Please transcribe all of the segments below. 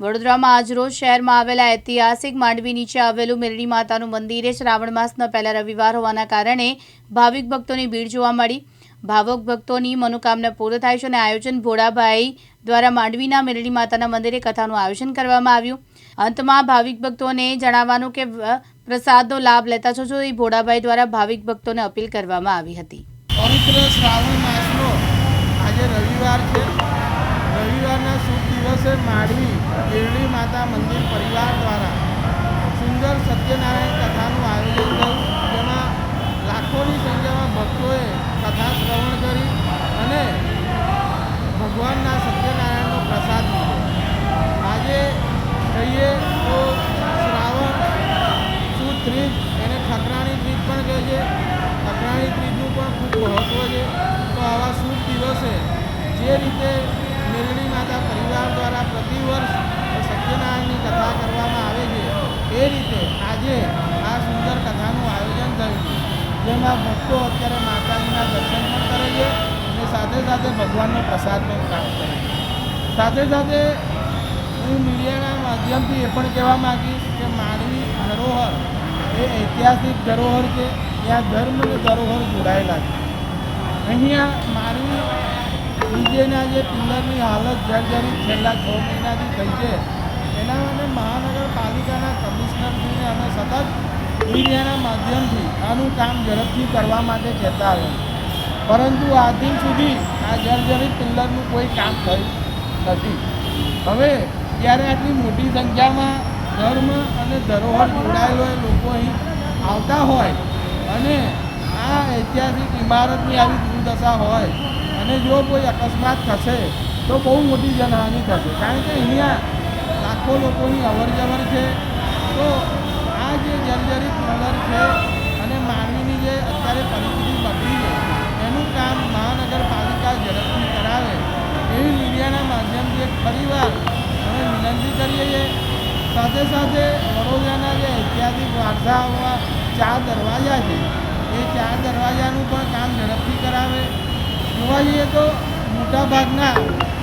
વડોદરામાં આજરોજ શહેરમાં આવેલા ઐતિહાસિક માંડવી નીચે આવેલું મેરડી માતાનું મંદિર એ શ્રાવણ માસના પહેલા રવિવાર હોવાના કારણે ભાવિક ભક્તોની ભીડ જોવા મળી. ભાવક ભક્તોની મનોકામના પૂર્ણ થાય છે અને આયોજન ભોળાભાઈ દ્વારા માંડવીના મેરડી માતાના મંદિરે કથાનું આયોજન કરવામાં આવ્યું. અંતમાં ભાવિક ભક્તોને જણાવવાનું કે પ્રસાદનો લાભ લેતા છો એ ભોળાભાઈ દ્વારા ભાવિક ભક્તોને અપીલ કરવામાં આવી હતી. પવિત્ર શ્રાવણ માસનો આજે રવિવાર છે. રવિવારના શુભ દિવસે માળવી બેરડી માતા મંદિર પરિવાર દ્વારા. સુંદર સત્યનારાયણ કથાનું આયોજન થયું, જેમાં લાખોની સંખ્યામાં ભક્તોએ કથા શ્રવણ કરી અને ભગવાનના સત્યનારાયણનો પ્રસાદ લીધો. આજે કહીએ તો શ્રાવણ સુદ ત્રીજ, એને ખકરાણી ત્રીજ પણ કહે છે. ખકરાણી ત્રીજનું પણ ખૂબ મહત્ત્વ છે. તો આવા શુભ દિવસે જે રીતે મેરડી માતા પરિવાર દ્વારા પ્રતિવર્ષ સત્યનારાયણની કથા કરવામાં આવે છે. એ રીતે આજે આ સુંદર કથાનું આયોજન થયું છે. જેમાં ભક્તો અત્યારે માતાજીના દર્શન પણ કરે છે અને સાથે સાથે ભગવાનનો પ્રસાદ પણ પ્રાપ્ત કરે સાથે સાથે હું મીડિયાના માધ્યમથી એ પણ કહેવા માગીશ કે માનવી ધરોહર એ ઐતિહાસિક ધરોહર છે. ત્યાં ધર્મ ધરોહર જોડાયેલા છે. અહીંયા માનવી નીચેના જે પિલ્લરની હાલત જર્જરિત છેલ્લા છ મહિનાથી થઈ છે, એના માટે મહાનગરપાલિકાના કમિશનરશ્રીને અમે સતત મીડિયાના માધ્યમથી આનું કામ ઝડપથી કરવા માટે કહેતા આવ્યા પરંતુ આજ દિન સુધી આ જર્જરિત પિલ્લરનું કોઈ કામ થયું નથી. હવે જ્યારે આટલી મોટી સંખ્યામાં ધર્મ અને ધરોહર જોડાયેલો લોકો અહીં આવતા હોય અને આ ઐતિહાસિક ઇમારતની આવી દુર્દશા હોય અને જો કોઈ અકસ્માત થશે, તો બહુ મોટી જનહાનિ થશે. કારણ કે અહીંયા લાખો લોકોની અવર જવર છે. તો આ જે જર્જરિત નગર છે અને માનવીની જે અત્યારે પરિસ્થિતિ બગડી છે, એનું કામ મહાનગરપાલિકા ઝડપથી કરાવે. એવી મીડિયાના માધ્યમથી એક ફરીવાર અમે વિનંતી કરીએ છીએ. સાથે સાથે વડોદરાના જે ઐતિહાસિક વારસાઓમાં ચાર દરવાજા છે. એ ચાર દરવાજાનું પણ કામ ઝડપથી કરાવે. જોવા જઈએ તો મોટાભાગના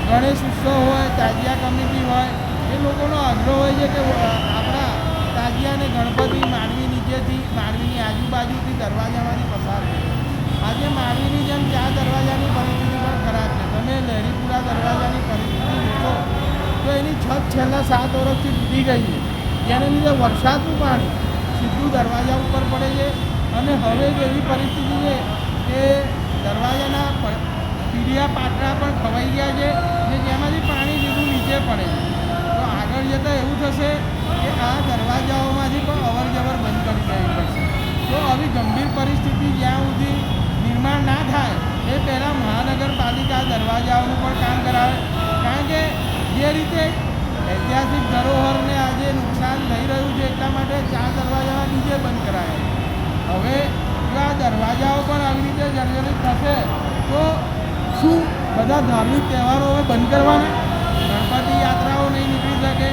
ગણેશ ઉત્સવ હોય, તાજિયા કમિટી હોય, એ લોકોનો આગ્રહ હોય છે કે આપણા તાજિયા અને ગણપતિ માંડવી નીચેથી માંડવીની આજુબાજુથી દરવાજામાંથી પસાર થાય. આજે માંડવીની જેમ ચાર દરવાજાની પરિસ્થિતિ પણ ખરાબ છે. તમે લહેરીપુરા દરવાજાની પરિસ્થિતિ જોશો, તો એની છત છેલ્લા સાત વર્ષથી તૂટી ગઈ છે. જેને લીધે વરસાદનું પાણી સીધું દરવાજા ઉપર પડે છે. અને હવે એવી પરિસ્થિતિ છે કે દરવાજાના પ- પીડિયા પણ ખવાઈ ગયા છે કે જેમાંથી પાણી જેવું નીચે પડે છે. તો આગળ જતાં એવું થશે કે આ દરવાજાઓમાંથી પણ અવર જવર બંધ કરી દેવી પડશે. તો આવી ગંભીર પરિસ્થિતિ જ્યાં સુધી નિર્માણ ના થાય, એ પહેલાં મહાનગરપાલિકા દરવાજાઓનું પણ કામ કરાવે. કારણ કે જે રીતે ઐતિહાસિક ધરોહરને આજે નુકસાન થઈ રહ્યું છે, એટલા માટે ચાર દરવાજામાં નીચે બંધ કરાયા હવે જો આ દરવાજાઓ પણ આવી રીતે જર્જરિત થશે, તો શું બધા ધાર્મિક તહેવારો હવે બંધ કરવાના? ગણપતિ યાત્રાઓ નહીં નીકળી શકે,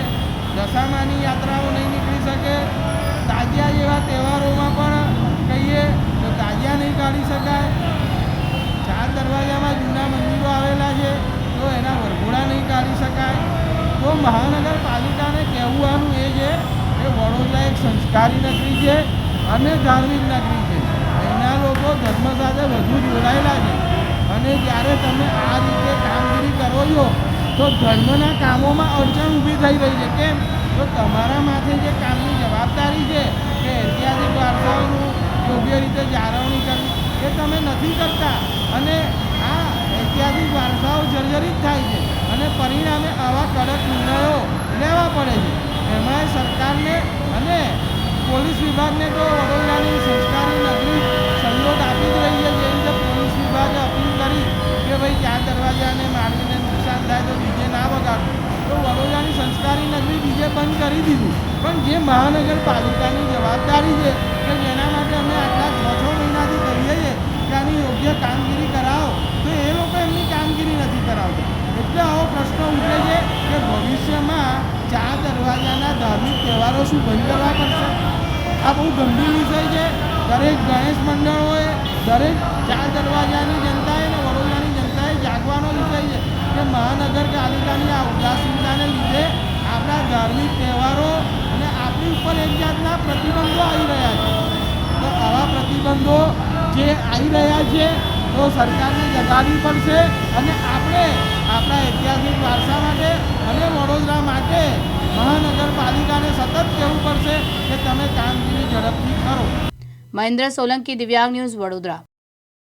દશામાની યાત્રાઓ નહીં નીકળી શકે. તાજિયા જેવા તહેવારોમાં પણ કહીએ તો તાજિયા નહીં કાઢી શકાય. ચાર દરવાજામાં જૂના મંદિરો આવેલા છે, તો એના વરઘોડા નહીં કાઢી શકાય. તો મહાનગરપાલિકાને કહેવાનું એ છે કે વડોદરા એક સંસ્કારી નગરી છે અને ધાર્મિક નગરી છે. એના લોકો ધર્મ સાથે અને જ્યારે તમે આ રીતે કામગીરી કરો છો, તો ધર્મના કામોમાં અડચણ ઊભી થઈ રહી છે. કેમ? તો તમારા માથે જે કામની જવાબદારી છે, કે ઐતિહાસિક વારસાઓનું યોગ્ય રીતે જાળવણી કરવી, એ તમે નથી કરતા. અને આ ઐતિહાસિક વારસાઓ જર્જરિત થાય છે અને પરિણામે આવા કડક નિર્ણયો લેવા પડે છે. એમાં સરકારને અને પોલીસ વિભાગને તો વડોદરાની સંસ્કારી નગરી સંજોગ આપી જ રહી છે જે રીતે પોલીસ વિભાગે અપીલ કરી કે ભાઈ ચાર દરવાજાને માનવીને નુકસાન થાય તો ડીજે ના વગાડવું તો વડોદરાની સંસ્કારી નગરી ડીજે બંધ કરી દીધું પણ જે મહાનગરપાલિકાની જવાબદારી છે કે જેના માટે અમે આટલા છ છ મહિનાથી કહીએ છીએ કે આની યોગ્ય કામગીરી કરાવો. તો એ લોકો એમની કામગીરી નથી કરાવતા. એટલે આવો પ્રશ્ન ઉઠે છે કે ભવિષ્યમાં ચાર દરવાજાના ધાર્મિક તહેવારો શું બંધ કરવા પડશે? આ બહુ ગંભીર વિષય છે. દરેક ગણેશ મંડળોએ દરેક ચાર દરવાજાની જનતાએ અને વડોદરાની જનતાએ જાગવાનો વિષય છે કે મહાનગરપાલિકાની આ ઉદાસીનતાને લીધે આપણા ધાર્મિક તહેવારો અને આપણી ઉપર એક જાતના પ્રતિબંધો આવી રહ્યા છે. તો આવા પ્રતિબંધો જે આવી રહ્યા છે, તો સરકારને જગાડવી પડશે અને આપણે આપણા ઐતિહાસિક વારસા માટે અને વડોદરા માટે મહાનગરપાલિકાને સતત કહેવું પડશે કે તમે કામગીરી ઝડપથી કરો. મહેન્દ્ર સોલંકી, દિવ્યાંગ ન્યૂઝ વડોદરા.